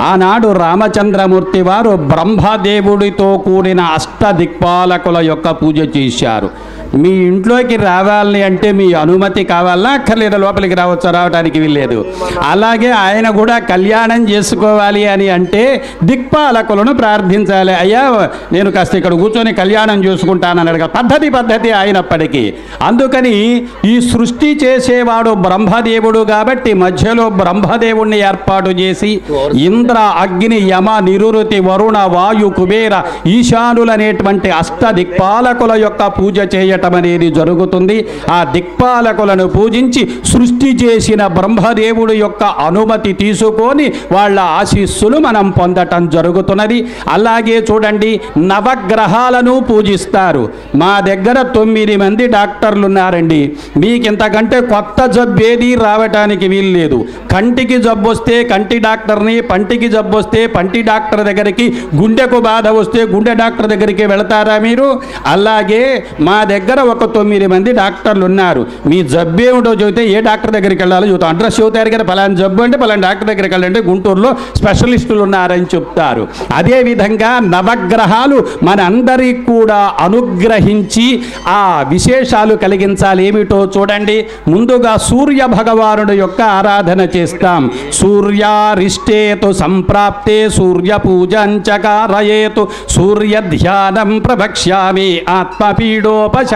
ఆనాడు రామచంద్రమూర్తి వారు బ్రహ్మదేవుడితో కూడిన అష్ట దిక్పాలకుల యొక్క పూజ చేశారు. మీ ఇంట్లోకి రావాలి అంటే మీ అనుమతి కావాలా అక్కర్లేదు లోపలికి రావచ్చు? రావడానికి వీల్లేదు. అలాగే ఆయన కూడా కళ్యాణం చేసుకోవాలి అని అంటే దిక్పాలకులను ప్రార్థించాలి. అయ్యా నేను కాస్త ఇక్కడ కూర్చొని కళ్యాణం చూసుకుంటానని అడగ పద్ధతి పద్ధతి అయినప్పటికీ. అందుకని ఈ సృష్టి చేసేవాడు బ్రహ్మదేవుడు కాబట్టి మధ్యలో బ్రహ్మదేవుణ్ణి ఏర్పాటు చేసి ఇంద్ర అగ్ని యమ నిరుతి వరుణ వాయు కుబేర ఈశానులనేటువంటి అష్ట దిక్పాలకుల యొక్క పూజ చేయటం అనేది జరుగుతుంది. ఆ దిక్పాలకులను పూజించి సృష్టి చేసిన బ్రహ్మదేవుడు యొక్క అనుమతి తీసుకొని వాళ్ళ ఆశీస్సులు మనం పొందటం జరుగుతున్నది. అలాగే చూడండి నవగ్రహాలను పూజిస్తారు. మా దగ్గర తొమ్మిది మంది డాక్టర్లు ఉన్నారండి మీకు ఇంతకంటే కొత్త జబ్బు ఏది రావటానికి వీల్లేదు. కంటికి జబ్బు వస్తే కంటి డాక్టర్ని పంటికి జబ్బు వస్తే పంటి డాక్టర్ దగ్గరికి గుండెకు బాధ వస్తే గుండె డాక్టర్ దగ్గరికి వెళతారా మీరు? అలాగే మా దగ్గర ఒక తొమ్మిది మంది డాక్టర్లు ఉన్నారు మీ జబ్బు ఏమిటో చెబితే ఏ డాక్టర్ దగ్గరికి వెళ్ళాలో చెబుతాం అడ్రస్ చెబుతారు కదా పలానా జబ్బు అంటే పలానా డాక్టర్ దగ్గరికి వెళ్ళాలంటే గుంటూరులో స్పెషలిస్టులు ఉన్నారని చెప్తారు. అదేవిధంగా నవగ్రహాలు మనందరికీ కూడా అనుగ్రహించి ఆ విశేషాలు కలిగించాలి. ఏమిటో చూడండి. ముందుగా సూర్య భగవానుడు యొక్క ఆరాధన చేస్తాం. సూర్యారిష్టేతు సంప్రాప్తే సూర్య పూజంచకారయేతు. సూర్య ధ్యానం ప్రభక్ష్యామి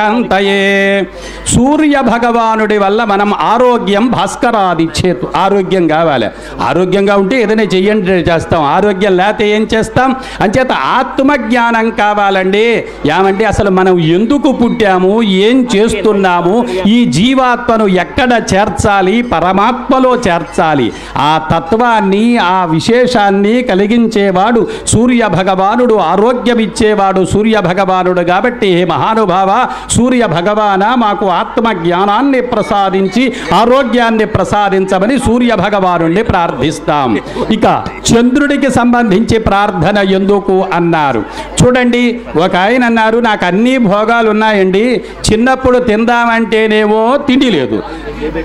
ప్రశాంతయే సూర్య భగవానుడి వల్ల మనం ఆరోగ్యం భాస్కరాది చేతు ఆరోగ్యం కావాలి. ఆరోగ్యంగా ఉంటే ఏదైనా చెయ్యండి చేస్తాం. ఆరోగ్యం లేకపోతే ఏం చేస్తాం? అంచేత ఆత్మజ్ఞానం కావాలండి. ఏమంటే అసలు మనం ఎందుకు పుట్టాము? ఏం చేస్తున్నాము? ఈ జీవాత్మను ఎక్కడ చేర్చాలి? పరమాత్మలో చేర్చాలి. ఆ తత్వాన్ని ఆ విశేషాన్ని కలిగించేవాడు సూర్య భగవానుడు ఆరోగ్యం ఇచ్చేవాడు సూర్య భగవానుడు కాబట్టి మహానుభావ సూర్య భగవాన మాకు ఆత్మ జ్ఞానాన్ని ప్రసాదించి ఆరోగ్యాన్ని ప్రసాదించమని సూర్య భగవానుణ్ణి ప్రార్థిస్తాం. ఇక చంద్రుడికి సంబంధించి ప్రార్థన ఎందుకు అన్నారు. చూడండి ఒక ఆయన అన్నారు నాకు అన్ని భోగాలు ఉన్నాయండి చిన్నప్పుడు తిందామంటేనేమో తిండి లేదు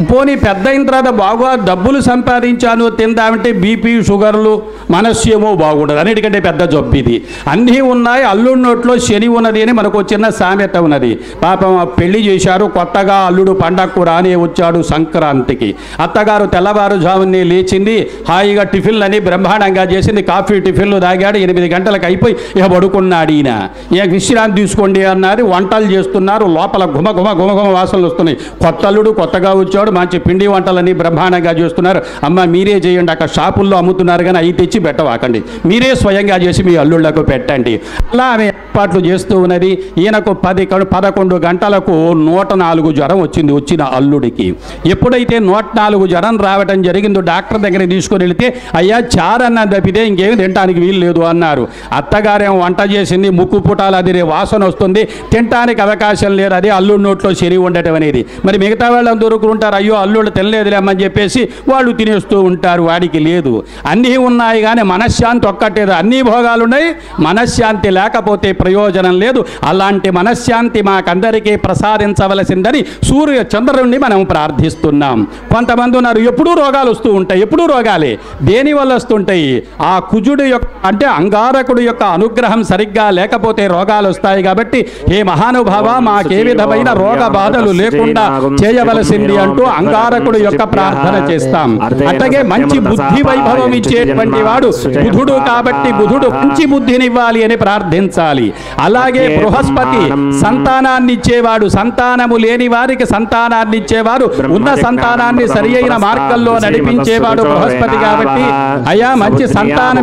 పోనీ పెద్ద అయిన తర్వాత బాగా డబ్బులు సంపాదించాను తిందామంటే బీపీ షుగర్లు మనస్యేమో బాగుండదు. అన్నిటికంటే పెద్ద జబ్బు ఇది. అన్నీ ఉన్నాయి అల్లుడి నోట్లో శని ఉన్నది అని మనకు చిన్న సామెత ఉన్నది. పాపం పెళ్ళి చేశారు కొత్తగా అల్లుడు పండగకు రానే వచ్చాడు సంక్రాంతికి. అత్తగారు తెల్లవారుజామునే లేచింది హాయిగా టిఫిన్లు అని బ్రహ్మాండంగా చేసింది కాఫీ టిఫిన్లు తాగాడు ఎనిమిది గంటలకు అయిపోయి ఇక పడుకున్నాడు ఈయన. ఇక విశ్రాంతి తీసుకోండి అన్నారు వంటలు చేస్తున్నారు లోపల గుమ గుమ గుమ గుమ వాసనలు వస్తున్నాయి. కొత్త అల్లుడు కొత్తగా వచ్చాడు మంచి పిండి వంటలని బ్రహ్మాండంగా చేస్తున్నారు. అమ్మ మీరే చేయండి అక్కడ షాపుల్లో అమ్ముతున్నారు కానీ అవి తెచ్చి పెట్టవాకండి. మీరే స్వయంగా చేసి మీ అల్లుళ్ళకు పెట్టండి. అలా ఆమె ఏర్పాట్లు చేస్తూ ఉన్నది. ఈయనకు పది పదకొండు గంటలకు నూట నాలుగు జ్వరం వచ్చింది వచ్చిన అల్లుడికి. ఎప్పుడైతే నూట నాలుగు జ్వరం రావటం జరిగిందో డాక్టర్ దగ్గర తీసుకొని వెళితే అయ్యా చారన్న తప్పితే ఇంకేం తినటానికి వీలు లేదు అన్నారు. అత్తగారేమో వంట చేసింది ముక్కు పుటాలు అదిరే వాసన వస్తుంది తినటానికి అవకాశం లేదు అదే అల్లుడి నోట్లో చెరి ఉండటం అనేది. మరి మిగతా వాళ్ళందరూ దొరుకుంటారు అయ్యో అల్లుడు తినలేదులేమని చెప్పేసి వాళ్ళు తినేస్తూ ఉంటారు వాడికి లేదు. అన్నీ ఉన్నాయి కానీ మనశ్శాంతి ఒక్కటేదు అన్ని భోగాలు ఉన్నాయి మనశ్శాంతి లేకపోతే ప్రయోజనం లేదు. అలాంటి మనశ్శాంతి మాకందరికీ ప్రసాదించవలసిందని సూర్య చంద్రుణ్ణి మనం ప్రార్థిస్తున్నాం. కొంతమంది ఉన్నారు ఎప్పుడూ రోగాలు వస్తూ ఉంటాయి ఎప్పుడూ రోగాలే. దేని వల్ల వస్తుంటాయి? ఆ కుజుడు యొక్క అంటే అంగారకుడు యొక్క అనుగ్రహం సరిగ్గా లేకపోతే రోగాలు వస్తాయి కాబట్టి ఏ మహానుభావ మాకే విధమైన రోగ బాధలు లేకుండా చేయవలసింది అంటూ అంగారకుడు యొక్క ప్రార్థన చేస్తాం. అట్లాగే మంచి బుద్ధి వైభవం ఇచ్చేటువంటి వాడు బుధుడు కాబట్టి బుధుడు మంచి బుద్ధినివ్వాలి అని ప్రార్థించాలి. అలాగే బృహస్పతి సంతానాన్ని ఇచ్చేవాడు సంతానము లేని వారికి సంతానాన్ని ఇచ్చేవాడు ఉన్న సంతానాన్ని సరి అయిన మార్గంలో నడిపించేవాడు బృహస్పతి కాబట్టి అయ్యా మంచి సంతాన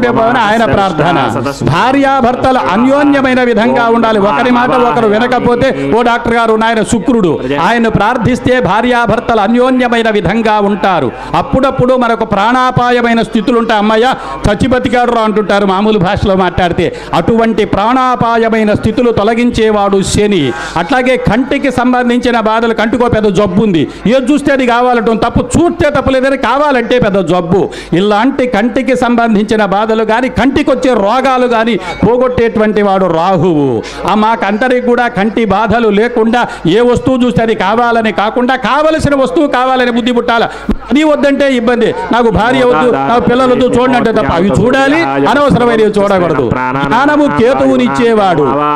ఆయన ప్రార్థన. భార్యాభర్తలు అన్యోన్యమైన విధంగా ఉండాలి. ఒకరి మాట ఒకరు వినకపోతే ఓ డాక్టర్ గారు ఆయన శుక్రుడు ఆయన ప్రార్థిస్తే భార్యాభర్తలు అన్యోన్యమైన విధంగా ఉంటారు. అప్పుడప్పుడు మనకు ప్రాణాపాయమైన స్థితులు ఉంటాయి అమ్మయ్య చచ్చి బతికాడు రా అంటుంటారు మామూలు భాషలో మాట్లాడితే. అటువంటి ప్రాణాపాయ దోషప్రాయమైన స్థితులు తొలగించేవాడు శని. అట్లాగే కంటికి సంబంధించిన బాధలు కంటికో పెద్ద జబ్బు ఉంది. ఏది చూస్తే అది కావాలంటాం తప్పు చూస్తే తప్పు లేదని కావాలంటే పెద్ద జబ్బు. ఇలాంటి కంటికి సంబంధించిన బాధలు కానీ కంటికి వచ్చే రోగాలు కానీ పోగొట్టేటువంటి వాడు రాహువు. ఆ మాకందరికి కూడా కంటి బాధలు లేకుండా ఏ వస్తువు చూస్తే అది కావాలని కాకుండా కావలసిన వస్తువు కావాలని బుద్ధి పుట్టాల? అది వద్దంటే ఇబ్బంది. నాకు భార్య వద్దు నాకు పిల్లలు వద్దు చూడండి అంటే తప్ప. అవి చూడాలి అనవసరమైనవి చూడకూడదు. జ్ఞానము కేతువునిచ్చేవాడు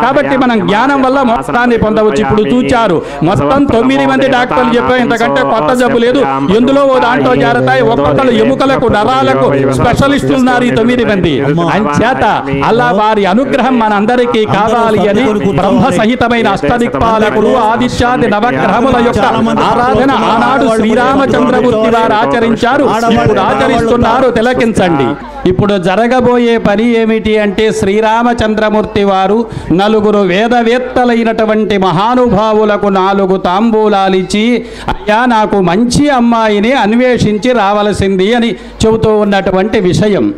కాబట్టి మనం జ్ఞానం వల్ల మొత్తాన్ని పొందవచ్చు. ఇప్పుడు చూచారు. మొత్తం తొమ్మిది మంది డాక్టర్లు చెప్పారు. ఇంతకంటే కొత్త జబ్బు లేదు. ఎందులో ఓ దాంట్లో జారతాయి. ఒక్కొక్కరు ఎముకలకు నరాలకు స్పెషలిస్టులు ఉన్నారు ఈ తొమ్మిది మంది. అంచేత అలా వారి అనుగ్రహం మనందరికీ కావాలి అని బ్రహ్మ సహితమైన అష్టదిక్పాలకులు ఆదిత్యాది నవగ్రహముల యొక్క ఆరాధన ఆనాడు శ్రీరామచంద్రమూర్తి వారు ఆచరించారు. ఇప్పుడు ఆచరిస్తున్నారు. తిలకించండి. ఇప్పుడు జరగబోయే పని ఏమిటి అంటే శ్రీరామచంద్రమూర్తి వారు నలుగురు వేదవేత్తలైనటువంటి మహానుభావులకు నాలుగు తాంబూలాలిచ్చి అయ్యా నాకు మంచి అమ్మాయిని అన్వేషించి రావలసింది అని చెబుతూ ఉన్నటువంటి విషయం.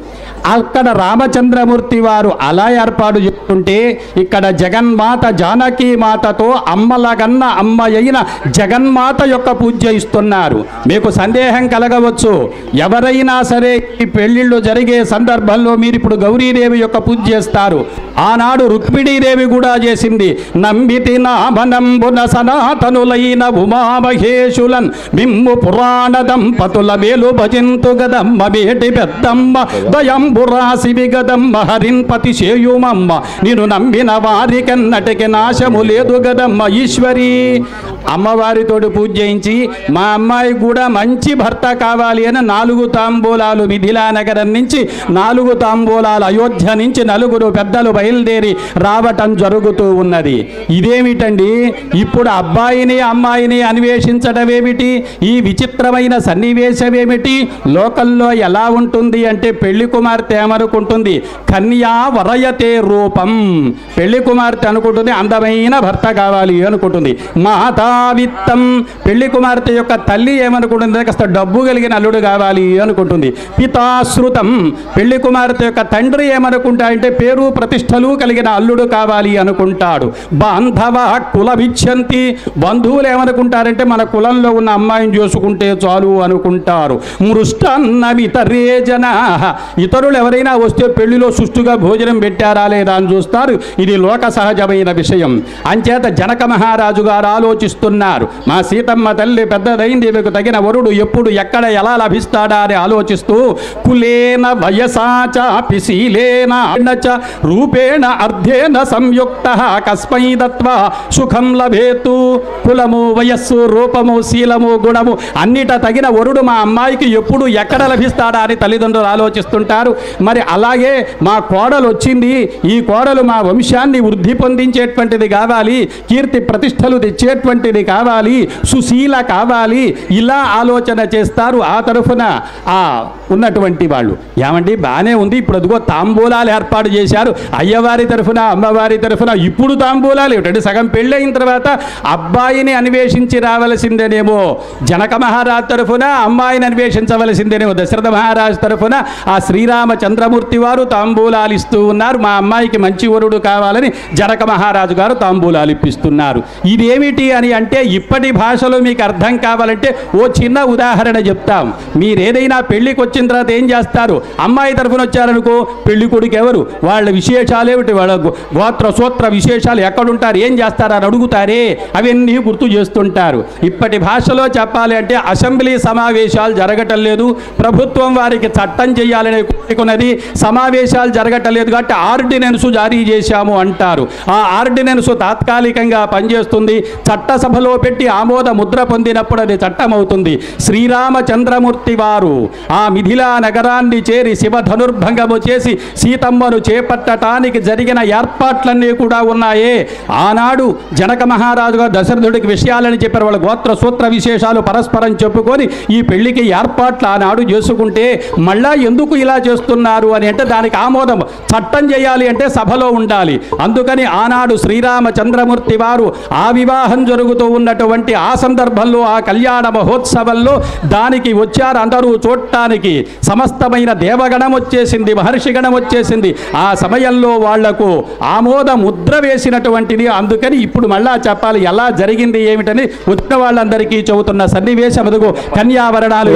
అక్కడ రామచంద్రమూర్తి వారు అలా ఏర్పాటు చేస్తుంటే ఇక్కడ జగన్మాత జానకీ మాతతో అమ్మలగన్న అమ్మయైన అయిన జగన్మాత యొక్క పూజ ఇస్తున్నారు. మీకు సందేహం కలగవచ్చు. ఎవరైనా సరే ఈ పెళ్ళిళ్ళు జరిగి సందర్భంలో మీరు ఇప్పుడు గౌరీదేవి యొక్క పూజ చేస్తారు. ఆనాడు రుక్మిణీదేవి కూడా చేసింది. నంబితి నాభనంబున సనాతనులైన ఉమామహేషులన్ మిమ్ము పురాణ దంపతుల మేలు భజింతు గదమ్మ వేటి పెద్దమ్మ దయంబురాసివి గదమ్మ హరింపతి చేయుమమ్మ. నేను నమ్మిన వారికన్నటికి నాశము లేదు గదమ్మ ఈశ్వరి. అమ్మవారితోటి పూజ చేయించి మా అమ్మాయి కూడా మంచి భర్త కావాలి అని నాలుగు తాంబూలాలు మిథిలానగరం నుంచి నాలుగు తాంబూలాలు అయోధ్య నుంచి నలుగురు పెద్దలు బయలుదేరి రావటం జరుగుతూ ఉన్నది. ఇదేమిటండి? ఇప్పుడు అబ్బాయిని అమ్మాయిని అన్వేషించడం ఏమిటి? ఈ విచిత్రమైన సన్నివేశం ఏమిటి? లోకంలో ఎలా ఉంటుంది అంటే పెళ్ళి కుమార్తె ఏమనుకుంటుంది? కన్యా వరయతే రూపం. పెళ్ళి కుమార్తె అనుకుంటుంది అందమైన భర్త కావాలి అనుకుంటుంది. మాతావిత్తం పెళ్ళి కుమార్తె యొక్క తల్లి ఏమనుకుంటుంది? కాస్త డబ్బు కలిగిన అల్లుడు కావాలి అనుకుంటుంది. పితాశ్రుతం పెళ్ళి కుమార్తె యొక్క తండ్రి ఏమనుకుంటా అంటే పేరు ప్రతిష్టలు కలిగిన అల్లుడు కావాలి అనుకుంటాడు. బాంధవ కుల విచ్చంతి బంధువులు ఏమనుకుంటారంటే మన కులంలో ఉన్న అమ్మాయిని చూసుకుంటే చాలు అనుకుంటారు. మృష్టన్నమితరే జన ఇతరులు ఎవరైనా వస్తే పెళ్ళిలో సుష్టుగా భోజనం పెట్టారా లేదా అని చూస్తారు. ఇది లోక సహజమైన విషయం. అంచేత జనక మహారాజు గారు ఆలోచిస్తున్నారు మా సీతమ్మ తల్లి పెద్దదైంది మీకు తగిన వరుడు ఎప్పుడు ఎక్కడ ఎలా లభిస్తాడా అని ఆలోచిస్తూ కులేన వయసాచ పిశీలేన రూపేణ అర్ధేన సంయుక్త కస్మై దత్వ సుఖం లభేతు కులము వయస్సు రూపము శీలము గుణము అన్నిట తగిన వరుడు మా అమ్మాయికి ఎప్పుడు ఎక్కడ లభిస్తాడా అని తల్లిదండ్రులు ఆలోచిస్తుంటారు. మరి అలాగే మా కోడలు వచ్చింది ఈ కోడలు మా వంశాన్ని వృద్ధి పొందించేటువంటిది కావాలి కీర్తి ప్రతిష్టలు తెచ్చేటువంటిది కావాలి సుశీల కావాలి ఇలా ఆలోచన చేస్తారు ఆ తరఫున ఆ ఉన్నటువంటి వాళ్ళు. ఏమండి? బాగానే ఉంది. ఇప్పుడు అదిగో తాంబూలాలు ఏర్పాటు చేశారు. అయ్యవారి తరఫున అమ్మవారి తరఫున ఇప్పుడు తాంబూలాలు ఏమిటంటే సగం పెళ్ళయిన తర్వాత అబ్బాయిని అన్వేషించి రావలసిందేనేమో జనక మహారాజ్ తరఫున అమ్మాయిని అన్వేషించవలసిందేనేమో దశరథ మహారాజ్ తరఫున ఆ శ్రీరామచంద్రమూర్తి వారు తాంబూలాలు ఇస్తూ ఉన్నారు. మా అమ్మాయికి మంచి వరుడు కావాలని జనక మహారాజు గారు తాంబూలాలు ఇప్పిస్తున్నారు. ఇదేమిటి అని అంటే ఇప్పటి భాషలో మీకు అర్థం కావాలంటే ఓ చిన్న ఉదాహరణ చెప్తాం. మీరు ఏదైనా వచ్చిన తర్వాత ఏం చేస్తారు? అమ్మాయి తరఫున వచ్చారనుకో పెళ్ళి కొడుకు ఎవరు? వాళ్ళ విశేషాలు ఏమిటి? వాళ్ళ గోత్ర సూత్ర విశేషాలు ఎక్కడుంటారు? ఏం చేస్తారు? అని అడుగుతారే. అవన్నీ గుర్తు చేస్తుంటారు. ఇప్పటి భాషలో చెప్పాలి అంటే అసెంబ్లీ సమావేశాలు జరగటం లేదు. ప్రభుత్వం వారికి చట్టం చేయాలనే కోరికున్నది సమావేశాలు జరగటం లేదు కాబట్టి ఆర్డినెన్స్ జారీ చేశాము అంటారు. ఆ ఆర్డినెన్స్ తాత్కాలికంగా పనిచేస్తుంది. చట్ట సభలో పెట్టి ఆమోద ముద్ర పొందినప్పుడు అది చట్టమవుతుంది. శ్రీరామచంద్రమూర్తి వారు ఆ మిథిలా నగరాన్ని చేరి శివ ధనుర్భంగము చేసి సీతమ్మను చేపట్టటానికి జరిగిన ఏర్పాట్లన్నీ కూడా ఉన్నాయే. ఆనాడు జనక మహారాజు గారు దశరథుడికి విషయాలని చెప్పారు. వాళ్ళ గోత్ర సూత్ర విశేషాలు పరస్పరం చెప్పుకొని ఈ పెళ్ళికి ఏర్పాట్లు ఆనాడు చేసుకుంటే మళ్ళా ఎందుకు ఇలా చేస్తున్నారు అని అంటే దానికి ఆమోదం చట్టం చేయాలి అంటే సభలో ఉండాలి. అందుకని ఆనాడు శ్రీరామచంద్రమూర్తి వారు ఆ వివాహం జరుగుతుంది. జరుగుతూ ఉన్నటువంటి ఆ సందర్భంలో ఆ కళ్యాణ మహోత్సవంలో దానికి వచ్చారు అందరూ చూడటానికి. సమస్తమైన దేవగణం వచ్చేసింది మహర్షిగణం వచ్చేసింది. ఆ సమయంలో వాళ్ళకు ఆమోద ముద్ర వేసినటువంటిది. అందుకని ఇప్పుడు మళ్ళా చెప్పాలి ఎలా జరిగింది ఏమిటని వచ్చిన వాళ్ళందరికీ చెబుతున్న సన్నివేశం. అదుగు కన్యావరణాలు